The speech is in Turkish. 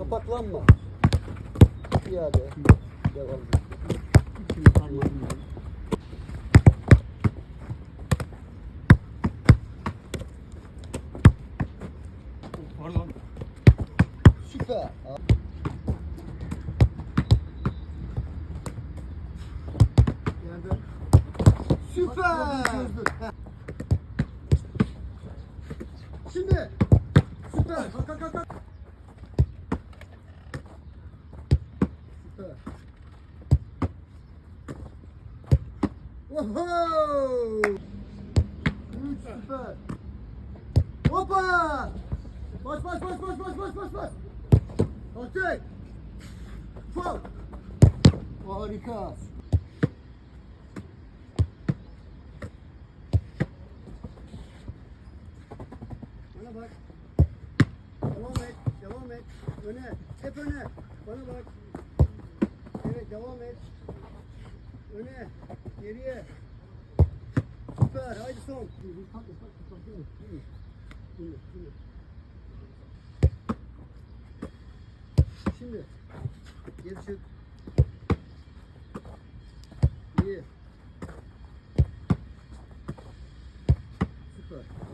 Kapaklanma. İade. Devam. Pardon. Süper. Süper. Şimdi. Süper. Kalk kalk kalk. Kalk. Süper. Oho! Üç süper. Hoppa! Bas bas bas bas bas bas bas bas. Okey. Faul. Harika. Bana bak. Devam et, devam et. Öne, hep öne. Bana bak devam et. Öne, geriye. Süper, haydi son. Şimdi, geri çık. İyi. Süper.